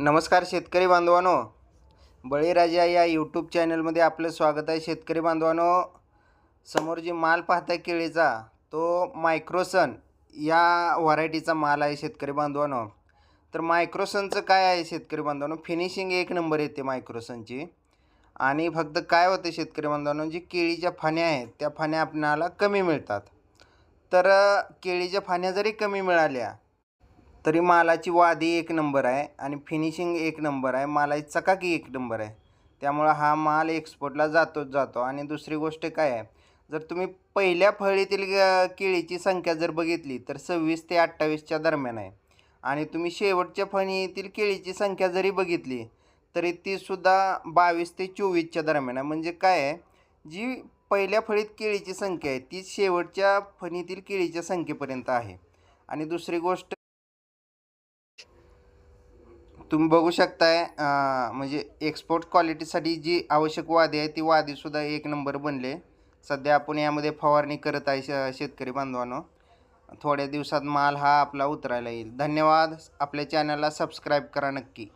नमस्कार शेतकरी बांधवानो. बळीराजा या यूट्यूब चॅनलमध्ये आपलं स्वागत आहे शेतकरी बांधवानो. समोर जी माल पाहताय केळीचा तो मायक्रोसन या व्हरायटीचा माल आहे शेतकरी बांधवानो. तर मायक्रोसनचं काय आहे शेतकरी बांधवानो? फिनिशिंग एक नंबर येते मायक्रोसनची आणि फक्त काय होते शेतकरी बांधवानो? जी केळीच्या फाण्या आहेत त्या फाण्या आपणाला कमी मिळतात. तर केळीच्या फाण्या जरी कमी मिळाल्या तरी मालाची वादी एक नंबर आहे आणि फिनिशिंग एक नंबर आहे. मालाची चकाकी एक नंबर आहे. त्यामुळं हा माल एक्सपोर्टला जातोच जातो. आणि दुसरी गोष्ट काय आहे? जर तुम्ही पहिल्या फळीतील केळीची संख्या जर बघितली तर सव्वीस ते अठ्ठावीसच्या दरम्यान आहे. आणि तुम्ही शेवटच्या फणीतील केळीची संख्या जरी बघितली तरी तीसुद्धा बावीस ते चोवीसच्या दरम्यान आहे. म्हणजे काय आहे? जी पहिल्या फळीत केळीची संख्या आहे ती शेवटच्या फणीतील केळीच्या संख्येपर्यंत आहे. आणि दुसरी गोष्ट तुम्ही बघू शकताय म्हणजे एक्सपोर्ट क्वालिटीसाठी जी आवश्यक वादी आहे ती वादीसुद्धा एक नंबर बनले. सध्या आपण यामध्ये फवारणी करत आहे श शेतकरी बांधवांनो. थोड्या दिवसात माल हा आपला उतरायला येईल. धन्यवाद. आपल्या चॅनलला सबस्क्राईब करा नक्की.